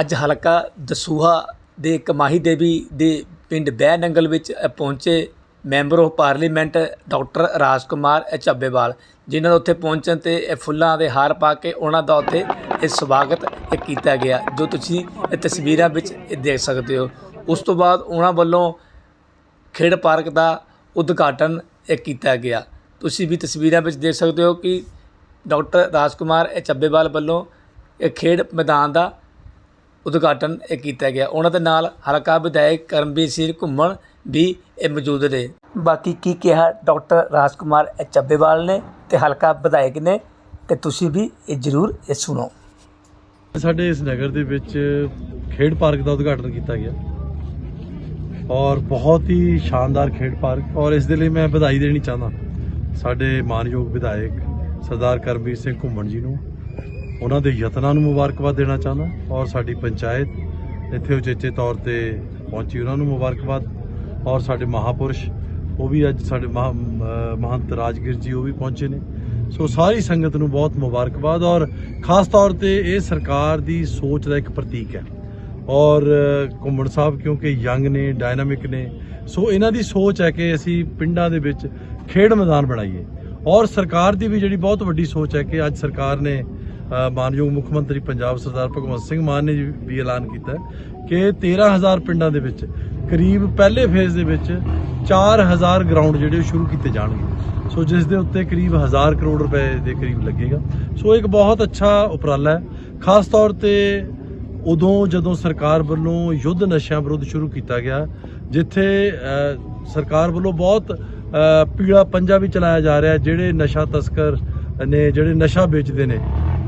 ਅੱਜ ਹਲਕਾ ਦਸੂਹਾ ਦੇ ਕਮਾਹੀ ਦੇਵੀ ਦੇ ਪਿੰਡ ਬਹਿ ਨੰਗਲ ਵਿੱਚ ਪਹੁੰਚੇ member of parliament doctor Raj Rajkumar Chabbewal ਜਿਨ੍ਹਾਂ ਨੂੰ ਉੱਥੇ ਪਹੁੰਚਣ ਤੇ ਇਹ ਫੁੱਲਾਂ ਦੇ ਹਾਰ ਪਾ ਕੇ ਉਹਨਾਂ ਦਾ ਉੱਥੇ ਇਹ ਸਵਾਗਤ ਇਹ ਕੀਤਾ ਗਿਆ, ਜੋ ਤੁਸੀਂ ਇਹ ਤਸਵੀਰਾਂ ਵਿੱਚ ਇਹ ਦੇਖ ਸਕਦੇ ਹੋ। ਉਸ ਤੋਂ ਬਾਅਦ ਉਹਨਾਂ ਵੱਲੋਂ ਖੇਡ ਪਾਰਕ ਦਾ ਉਦਘਾਟਨ ਇਹ ਕੀਤਾ ਗਿਆ। ਤੁਸੀਂ ਵੀ ਤਸਵੀਰਾਂ ਵਿੱਚ ਦੇਖ ਸਕਦੇ ਹੋ ਕਿ ਡਾਕਟਰ ਰਾਜਕੁਮਾਰ ਇਹ ਚੱਬੇਵਾਲ ਵੱਲੋਂ ਇਹ ਖੇਡ ਮੈਦਾਨ ਦਾ ਉਦਘਾਟਨ ਇਹ ਕੀਤਾ ਗਿਆ। ਉਹਨਾਂ ਦੇ ਨਾਲ ਹਲਕਾ ਵਿਧਾਇਕ ਕਰਮਵੀਰ ਸਿੰਘ ਘੁੰਮਣ ਵੀ ਇਹ ਮੌਜੂਦ ਨੇ ਬਾਕੀ ਕੀ ਕਿਹਾ ਡਾਕਟਰ ਰਾਜਕੁਮਾਰ ਇਹ ਚੱਬੇਵਾਲ ਨੇ ਤੇ ਹਲਕਾ ਵਿਧਾਇਕ ਨੇ, ਤੇ ਤੁਸੀਂ ਵੀ ਇਹ ਜ਼ਰੂਰ ਇਹ ਸੁਣੋ। ਸਾਡੇ ਇਸ ਨਗਰ ਦੇ ਵਿੱਚ ਖੇਡ ਪਾਰਕ ਦਾ ਉਦਘਾਟਨ ਕੀਤਾ ਗਿਆ। ਔਰ ਬਹੁਤ ਹੀ ਸ਼ਾਨਦਾਰ ਖੇਡ ਪਾਰਕ। ਔਰ ਇਸ ਦੇ ਲਈ ਮੈਂ ਵਧਾਈ ਦੇਣੀ ਚਾਹੁੰਦਾ। ਸਾਡੇ ਮਾਨਯੋਗ ਵਿਧਾਇਕ ਸਰਦਾਰ ਕਰਮਵੀਰ ਸਿੰਘ ਘੁੰਮਣ ਜੀ ਨੂੰ। ਉਹਨਾਂ ਦੇ ਯਤਨਾਂ ਨੂੰ ਮੁਬਾਰਕਬਾਦ ਦੇਣਾ ਚਾਹੁੰਦਾ ਔਰ ਸਾਡੀ ਪੰਚਾਇਤ ਇੱਥੇ ਉਚੇਚੇ ਤੌਰ ਤੇ ਪਹੁੰਚੀ ਉਹਨਾਂ ਨੂੰ ਮੁਬਾਰਕਬਾਦ। ਔਰ ਸਾਡੇ ਮਹਾਪੁਰਸ਼, ਉਹ ਵੀ ਅੱਜ ਸਾਡੇ ਮਹਾ- ਮਹੰਤ ਰਾਜਗੀਰ ਜੀ ਉਹ ਵੀ ਪਹੁੰਚੇ ਨੇ। ਸੋ ਸਾਰੀ ਸੰਗਤ ਨੂੰ ਬਹੁਤ ਮੁਬਾਰਕਬਾਦ ਔਰ ਖਾਸ ਤੌਰ ਤੇ ਇਹ ਸਰਕਾਰ ਦੀ ਸੋਚ ਦਾ ਇੱਕ ਪ੍ਰਤੀਕ ਹੈ। ਔਰ ਘੁੰਮਣ ਸਾਹਿਬ ਕਿਉਂਕਿ ਯੰਗ ਨੇ, ਡਾਇਨਾਮਿਕ ਨੇ, ਸੋ ਇਹਨਾਂ ਦੀ ਸੋਚ ਹੈ ਕਿ ਅਸੀਂ ਪਿੰਡਾਂ ਦੇ ਵਿੱਚ ਖੇਡ ਮੈਦਾਨ ਬਣਾਈਏ। ਔਰ ਸਰਕਾਰ ਦੀ ਵੀ ਜਿਹੜੀ ਬਹੁਤ ਵੱਡੀ ਸੋਚ ਹੈ ਕਿ ਅੱਜ ਸਰਕਾਰ ਨੇ ਮਾਨਯੋਗ ਮੁੱਖ ਮੰਤਰੀ ਪੰਜਾਬ ਸਰਦਾਰ ਭਗਵੰਤ ਸਿੰਘ ਮਾਨ ਨੇ ਵੀ ਐਲਾਨ ਕੀਤਾ ਹੈ ਕਿ 13000 ਪਿੰਡਾਂ ਦੇ ਵਿੱਚ ਕਰੀਬ ਪਹਿਲੇ ਫੇਜ਼ ਦੇ ਵਿੱਚ 4000 ਗਰਾਊਂਡ ਜਿਹੜੇ ਉਹ ਸ਼ੁਰੂ ਕੀਤੇ ਜਾਣਗੇ। ਸੋ ਜਿਸ ਦੇ ਉੱਤੇ ਕਰੀਬ 1000 ਕਰੋੜ ਰੁਪਏ ਦੇ ਕਰੀਬ ਲੱਗੇਗਾ। ਸੋ ਇੱਕ ਬਹੁਤ ਅੱਛਾ ਉਪਰਾਲਾ ਹੈ। ਖਾਸ ਤੌਰ ਤੇ ਉਦੋਂ ਜਦੋਂ ਸਰਕਾਰ ਵੱਲੋਂ ਯੁੱਧ ਨਸ਼ਿਆਂ ਵਿਰੁੱਧ ਸ਼ੁਰੂ ਕੀਤਾ ਗਿਆ ਜਿੱਥੇ ਸਰਕਾਰ ਵੱਲੋਂ ਬਹੁਤ ਅ, ਪੀਲਾ ਪੰਜਾ ਵੀ ਚਲਾਇਆ ਜਾ ਰਿਹਾ ਜਿਹੜੇ ਨਸ਼ਾ ਤਸਕਰ ਨੇ ਜਿਹੜੇ ਨਸ਼ਾ ਵੇਚਦੇ ਨੇ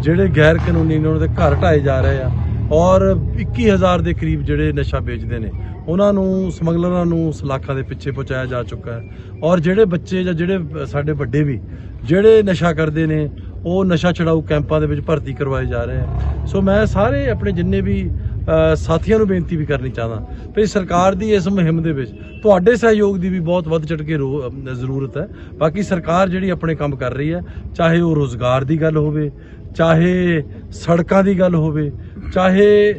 ਜਿਹੜੇ ਗੈਰ ਕਾਨੂੰਨੀ ਨੇ, ਉਹਨਾਂ ਦੇ ਘਰ ਢਾਏ ਜਾ ਰਹੇ ਆ। ਔਰ 21000 ਦੇ ਕਰੀਬ ਜਿਹੜੇ ਨਸ਼ਾ ਵੇਚਦੇ ਨੇ, ਉਹਨਾਂ ਨੂੰ, ਸਮਗਲਰਾਂ ਨੂੰ ਸਲਾਖਾਂ ਦੇ ਪਿੱਛੇ ਪਹੁੰਚਾਇਆ ਜਾ ਚੁੱਕਾ ਹੈ। ਔਰ ਜਿਹੜੇ ਬੱਚੇ ਜਾਂ ਜਿਹੜੇ ਸਾਡੇ ਵੱਡੇ ਵੀ, ਜਿਹੜੇ ਨਸ਼ਾ ਕਰਦੇ ਨੇ, ਉਹ ਨਸ਼ਾ ਛਡਾਊ ਕੈਂਪਾਂ ਦੇ ਵਿੱਚ ਭਰਤੀ ਕਰਵਾਏ ਜਾ ਰਹੇ ਆ। ਸੋ ਮੈਂ ਸਾਰੇ ਆਪਣੇ ਜਿੰਨੇ ਵੀ ਸਾਥੀਆਂ ਨੂੰ ਬੇਨਤੀ ਵੀ ਕਰਨੀ ਚਾਹਦਾ ਵੀ ਸਰਕਾਰ ਦੀ ਇਸ ਮੁਹਿੰਮ ਦੇ ਵਿੱਚ ਤੁਹਾਡੇ ਸਹਿਯੋਗ ਦੀ ਵੀ ਬਹੁਤ ਵੱਧ ਚੜ ਕੇ ਰੋ- ਜ਼ਰੂਰਤ ਹੈ। ਬਾਕੀ ਸਰਕਾਰ ਜਿਹੜੀ ਆਪਣੇ ਕੰਮ ਕਰ ਰਹੀ ਹੈ, ਚਾਹੇ ਉਹ ਰੋਜ਼ਗਾਰ ਦੀ ਗੱਲ ਹੋਵੇ ਚਾਹੇ ਸੜਕਾਂ ਦੀ ਗੱਲ ਹੋਵੇ, ਚਾਹੇ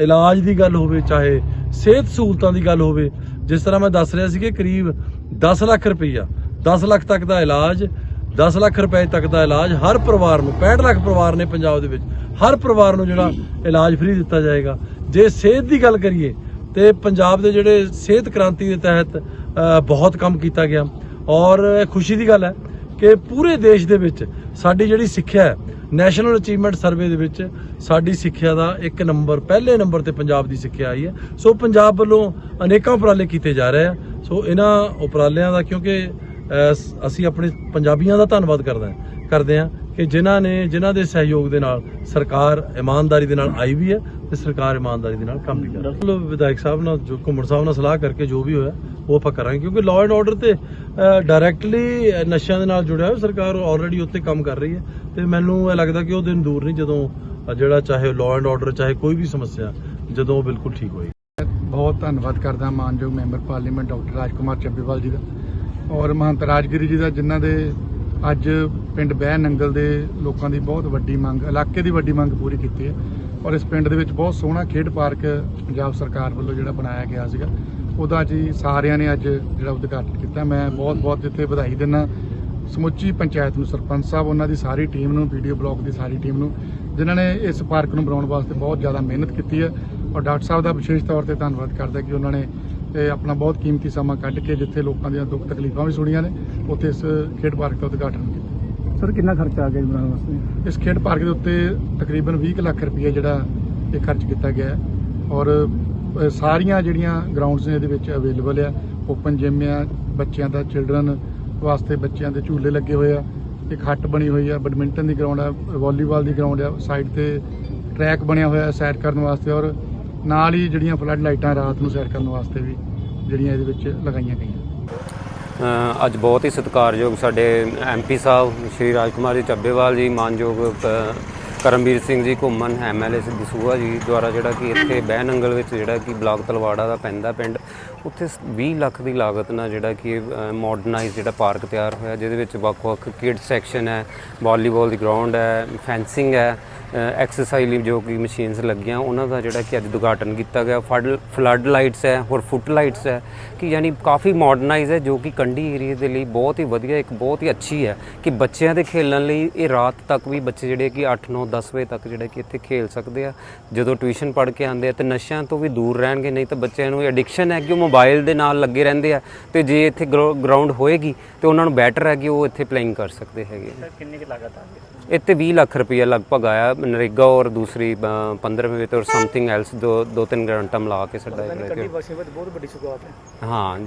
ਇਲਾਜ ਦੀ ਗੱਲ ਹੋਵੇ, ਚਾਹੇ ਸਿਹਤ ਸਹੂਲਤਾਂ ਦੀ ਗੱਲ ਹੋਵੇ, ਜਿਸ ਤਰ੍ਹਾਂ ਮੈਂ ਦੱਸ ਰਿਹਾ ਸੀ ਕਿ ਕਰੀਬ 10 ਲੱਖ ਰੁਪਈਆ 10 ਲੱਖ ਤੱਕ ਦਾ ਇਲਾਜ 10 ਲੱਖ ਰੁਪਏ ਤੱਕ ਦਾ ਇਲਾਜ ਹਰ ਪਰਿਵਾਰ ਨੂੰ 65 ਲੱਖ ਪਰਿਵਾਰ ਨੇ ਪੰਜਾਬ ਦੇ ਵਿੱਚ, ਹਰ ਪਰਿਵਾਰ ਨੂੰ ਜਿਹੜਾ ਇਲਾਜ ਫ੍ਰੀ ਦਿੱਤਾ ਜਾਏਗਾ। ਜੇ ਸਿਹਤ ਦੀ ਗੱਲ ਕਰੀਏ, ਤੇ ਪੰਜਾਬ ਦੇ ਜਿਹੜੇ ਸਿਹਤ ਕ੍ਰਾਂਤੀ ਦੇ ਤਹਿਤ ਬਹੁਤ ਕੰਮ ਕੀਤਾ ਗਿਆ। ਔਰ ਖੁਸ਼ੀ ਦੀ ਗੱਲ ਹੈ ਕਿ ਪੂਰੇ ਦੇਸ਼ ਦੇ ਵਿੱਚ ਸਾਡੀ ਜਿਹੜੀ ਸਿੱਖਿਆ ਨੈਸ਼ਨਲ ਅਚੀਵਮੈਂਟ ਸਰਵੇ ਦੇ ਵਿੱਚ ਸਾਡੀ ਸਿੱਖਿਆ ਦਾ ਇੱਕ ਨੰਬਰ ਪਹਿਲੇ ਨੰਬਰ ਤੇ ਪੰਜਾਬ ਦੀ ਸਿੱਖਿਆ ਆਈ ਹੈ। ਸੋ ਪੰਜਾਬ ਵੱਲੋਂ ਅਨੇਕਾਂ ਉਪਰਾਲੇ ਕੀਤੇ ਜਾ ਰਹੇ ਆ। ਸੋ ਇਹਨਾਂ ਉਪਰਾਲਿਆਂ ਦਾ ਕਿਉਂਕਿ ਅਸੀਂ ਆਪਣੇ ਪੰਜਾਬੀਆਂ ਦਾ ਧੰਨਵਾਦ ਕਰਦੇ ਹਾਂ ਕਰਦੇ ਹਾਂ ਕਿ ਜਿਨ੍ਹਾਂ ਨੇ ਜਿਨ੍ਹਾਂ ਦੇ ਸਹਿਯੋਗ ਦੇ ਨਾਲ ਸਰਕਾਰ ਇਮਾਨਦਾਰੀ ਦੇ ਨਾਲ ਆਈ ਵੀ ਹੈ ਤੇ ਸਰਕਾਰ ਇਮਾਨਦਾਰੀ ਦੇ ਨਾਲ ਕੰਮ ਵੀ ਕਰ ਰਹੀ ਹੈ। ਵਿਧਾਇਕ ਸਾਹਿਬ ਨਾਲ ਜੋ ਘੁੰਮਣ ਸਾਹਿਬ ਨਾਲ ਸਲਾਹ ਕਰਕੇ ਜੋ ਵੀ ਹੋਇਆ ਉਹ ਆਪਾਂ ਕਰਾਂਗੇ, ਕਿਉਂਕਿ ਲਾਅ ਐਂਡ ਆਰਡਰ ਤੇ ਡਾਇਰੈਕਟਲੀ ਨਸ਼ਿਆਂ ਦੇ ਨਾਲ ਜੁੜਿਆ ਹੋਇਆ ਸਰਕਾਰ ਆਲਰੇਡੀ ਉੱਤੇ ਕੰਮ ਕਰ ਰਹੀ ਹੈ। ਤੇ ਮੈਨੂੰ ਇਹ ਲੱਗਦਾ ਕਿ ਉਹ ਦਿਨ ਦੂਰ ਨਹੀਂ, ਜਦੋਂ ਜਿਹੜਾ ਚਾਹੇ ਲਾਅ ਐਂਡ ਆਰਡਰ ਚਾਹੇ ਕੋਈ ਵੀ ਸਮੱਸਿਆ, ਜਦੋਂ ਉਹ ਬਿਲਕੁਲ ਠੀਕ ਹੋਏਗੀ। ਬਹੁਤ ਧੰਨਵਾਦ ਕਰਦਾ ਮਾਨਯੋਗ member parliament doctor Rajkumar Chabbewal ji ਦਾ ਔਰ ਮਹੰਤ ਰਾਜਗਿਰੀ ਜੀ ਦਾ, ਜਿਨ੍ਹਾਂ ਦੇ ਅੱਜ ਪਿੰਡ ਬਹਿ ਨੰਗਲ ਦੇ ਲੋਕਾਂ ਦੀ ਬਹੁਤ ਵੱਡੀ ਮੰਗ, ਇਲਾਕੇ ਦੀ ਵੱਡੀ ਮੰਗ ਪੂਰੀ ਕੀਤੀ ਹੈ। ਔਰ ਇਸ ਪਿੰਡ ਦੇ ਵਿੱਚ ਬਹੁਤ ਸੋਹਣਾ ਖੇਡ ਪਾਰਕ ਪੰਜਾਬ ਸਰਕਾਰ ਵੱਲੋਂ ਜਿਹੜਾ ਬਣਾਇਆ ਗਿਆ ਸੀਗਾ। ਉਹਦਾ ਜੀ ਸਾਰਿਆਂ ਨੇ ਅੱਜ ਜਿਹੜਾ ਉਦਘਾਟਨ ਕੀਤਾ। ਮੈਂ ਬਹੁਤ ਬਹੁਤ ਇੱਥੇ ਵਧਾਈ ਦਿੰਦਾ। ਸਮੁੱਚੀ ਪੰਚਾਇਤ ਨੂੰ ਸਰਪੰਚ ਸਾਹਿਬ ਉਹਨਾਂ ਦੀ ਸਾਰੀ ਟੀਮ ਨੂੰ ਵੀਡੀਓ ਬਲਾਕ ਦੀ ਸਾਰੀ ਟੀਮ ਨੂੰ ਜਿਨ੍ਹਾਂ ਨੇ ਇਸ ਪਾਰਕ ਨੂੰ ਬਣਾਉਣ ਵਾਸਤੇ ਬਹੁਤ ਜ਼ਿਆਦਾ ਮਿਹਨਤ ਕੀਤੀ ਹੈ। ਔਰ ਡਾਕਟਰ ਸਾਹਿਬ ਦਾ ਵਿਸ਼ੇਸ਼ ਤੌਰ ਤੇ ਧੰਨਵਾਦ ਕਰਦਾ ਕਿ ਉਹਨਾਂ ਨੇ ਇਹ ਆਪਣਾ ਬਹੁਤ ਕੀਮਤੀ ਸਮਾਂ ਕੱਢ ਕੇ ਜਿੱਥੇ ਲੋਕਾਂ ਦੀਆਂ ਦੁੱਖ ਤਕਲੀਫਾਂ ਵੀ ਸੁਣੀਆਂ ਨੇ ਉੱਥੇ ਇਸ ਖੇਡ ਪਾਰਕ ਦਾ ਉਦਘਾਟਨ ਕੀਤਾ। ਸਰ ਕਿੰਨਾ ਖਰਚਾ ਆ ਗਿਆ ਜੀ ਬਣਾਉਣ ਵਾਸਤੇ? ਇਸ ਖੇਡ ਪਾਰਕ ਦੇ ਉੱਤੇ ਤਕਰੀਬਨ 20 ਕੁ ਲੱਖ ਰੁਪਏ ਜਿਹੜਾ ਇਹ ਖਰਚ ਕੀਤਾ ਗਿਆ ਔਰ ਸਾਰੀਆਂ ਜਿਹੜੀਆਂ ਗਰਾਊਂਡਸ ਨੇ ਇਹਦੇ ਵਿੱਚ ਅਵੇਲੇਬਲ ਆ ਓਪਨ ਜਿਮ ਆ, ਬੱਚਿਆਂ ਦਾ ਚਿਲਡਰਨ ਵਾਸਤੇ ਬੱਚਿਆਂ ਦੇ ਝੂਲੇ ਲੱਗੇ ਹੋਏ ਆ, ਇੱਕ ਹੱਟ ਬਣੀ ਹੋਈ ਆ ਬੈਡਮਿੰਟਨ ਦੀ ਗਰਾਊਂਡ ਆ ਵਾਲੀਬਾਲ ਦੀ ਗਰਾਊਂਡ ਆ ਸਾਈਡ ਤੇ ਟਰੈਕ ਬਣਿਆ ਹੋਇਆ ਸੈਰ ਕਰਨ ਵਾਸਤੇ ਔਰ ਨਾਲ ਹੀ ਜਿਹੜੀਆਂ ਫਲੱਡ ਲਾਈਟਾਂ ਰਾਤ ਨੂੰ ਸੈਰ ਕਰਨ ਵਾਸਤੇ ਵੀ ਜਿਹੜੀਆਂ ਇਹਦੇ ਵਿੱਚ ਲਗਾਈਆਂ ਗਈਆਂ। ਅੱਜ ਬਹੁਤ ਹੀ ਸਤਿਕਾਰਯੋਗ ਸਾਡੇ ਐਮਪੀ ਸਾਹਿਬ, ਸ਼੍ਰੀ ਰਾਜਕੁਮਾਰ ਜੀ ਚੱਬੇਵਾਲ ਜੀ, ਮਾਨਯੋਗ ਕਰਮਵੀਰ ਸਿੰਘ ਜੀ ਘੁੰਮਣ ਐਮਐਲਏ ਦਸੂਹਾ ਜੀ ਦੁਆਰਾ ਜਿਹੜਾ ਕਿ ਇੱਥੇ ਬਹਿ ਨੰਗਲ ਵਿੱਚ ਜਿਹੜਾ ਕਿ ਬਲਾਕ ਤਲਵਾੜਾ ਦਾ ਪੈਂਦਾ ਪਿੰਡ, ਉੱਥੇ 20 ਲੱਖ ਦੀ ਲਾਗਤ ਨਾਲ ਜਿਹੜਾ ਕਿ ਮਾਡਰਨਾਈਜ਼ ਜਿਹੜਾ ਪਾਰਕ ਤਿਆਰ ਹੋਇਆ, ਜਿਹਦੇ ਵਿੱਚ ਵੱਖ-ਵੱਖ ਕਿਡ ਸੈਕਸ਼ਨ ਹੈ, ਵਾਲੀਬਾਲ ਦੀ ਗਰਾਊਂਡ ਹੈ, ਫੈਂਸਿੰਗ ਹੈ ਐਕਸਰਸਾਈਜ਼ ਲਈ ਜੋ ਕਿ ਮਸ਼ੀਨਸ ਲੱਗੀਆਂ ਉਹਨਾਂ ਦਾ ਜਿਹੜਾ ਕਿ ਅੱਜ ਉਦਘਾਟਨ ਕੀਤਾ ਗਿਆ। ਫਲੱਡ ਫਲੱਡ ਲਾਈਟਸ ਹੈ ਹੋਰ ਫੁੱਟ ਲਾਈਟਸ ਹੈ ਕਿ ਯਾਨੀ ਕਾਫੀ ਮਾਡਰਨਾਈਜ਼ ਹੈ ਜੋ ਕਿ ਕੰਢੀ ਏਰੀਆ ਦੇ ਲਈ ਬਹੁਤ ਹੀ ਵਧੀਆ ਇੱਕ ਬਹੁਤ ਹੀ ਅੱਛੀ ਹੈ ਕਿ ਬੱਚਿਆਂ ਦੇ ਖੇਲਣ ਲਈ ਇਹ ਰਾਤ ਤੱਕ ਵੀ ਬੱਚੇ ਜਿਹੜੇ ਕਿ 8 9 10 ਵਜੇ ਤੱਕ ਜਿਹੜੇ ਕਿ ਇੱਥੇ ਖੇਲ ਸਕਦੇ ਆ। ਜਦੋਂ ਟਿਊਸ਼ਨ ਪੜ੍ਹ ਕੇ ਆਉਂਦੇ ਆ ਤੇ ਨਸ਼ਿਆਂ ਤੋਂ ਵੀ ਦੂਰ ਰਹਿਣਗੇ ਨਹੀਂ ਤਾਂ ਬੱਚਿਆਂ ਨੂੰ ਐਡਿਕਸ਼ਨ ਹੈ ਕਿ ਉਹ ਮੋਬਾਈਲ ਦੇ ਨਾਲ ਲੱਗੇ ਰਹਿੰਦੇ ਆ ਤੇ ਜੇ ਇੱਥੇ ਗਰਾਊਂਡ ਹੋਏਗੀ ਤੇ ਉਹਨਾਂ ਨੂੰ ਬੈਟਰ ਹੈ ਕਿ ਉਹ ਇੱਥੇ ਪਲੇਇੰਗ ਕਰ ਸਕਦੇ ਹੈਗੇ ਸਰ ਕਿੰਨੀ ਕੁ ਲਾਗਤ ਆ ਇੱਥੇ 20 ਲੱਖ ਰੁਪਈਆ ਲਗਭਗ ਆਇਆ ਨਰੇਗਾ ਔਰ ਦੂਸਰੀ 15 ਵਿੱਚ ਔਰ ਸਮਥਿੰਗ ਐਲਸ ਦੋ ਦੋ ਤਿੰਨ ਗਰੰਟਾ ਮਿਲਾ ਕੇ ਸਾਡਾ ਵਿੱਚ ਬਹੁਤ ਵੱਡੀ ਸੁਗਾਤ ਹੈ। ਹਾਂ